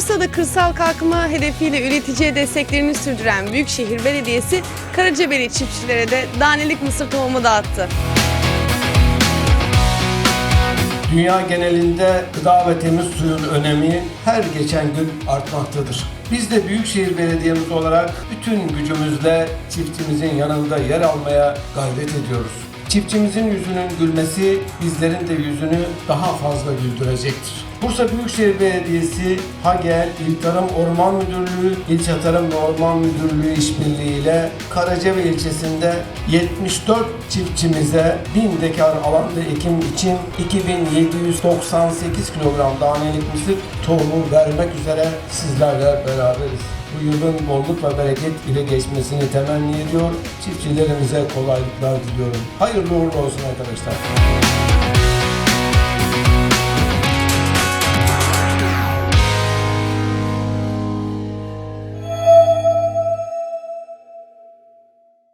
Bursa'da kırsal kalkınma hedefiyle üreticiye desteklerini sürdüren Büyükşehir Belediyesi Karacabeyli çiftçilere de danelik mısır tohumu dağıttı. Dünya genelinde gıda ve temiz suyun önemi her geçen gün artmaktadır. Biz de Büyükşehir Belediyemiz olarak bütün gücümüzle çiftçimizin yanında yer almaya gayret ediyoruz. Çiftçimizin yüzünün gülmesi bizlerin de yüzünü daha fazla güldürecektir. Bursa Büyükşehir Belediyesi, HAGEL, İl Tarım Orman Müdürlüğü, İlçe Tarım ve Orman Müdürlüğü işbirliğiyle Karacabey ilçesinde 74 çiftçimize 1000 dekar alanda ekim için 2798 kilogram danelik mısır tohumu vermek üzere sizlerle beraberiz. Bu yılın bolluk ve bereket ile geçmesini temenni ediyor. Çiftçilerimize kolaylıklar diliyorum. Hayırlı uğurlu olsun arkadaşlar.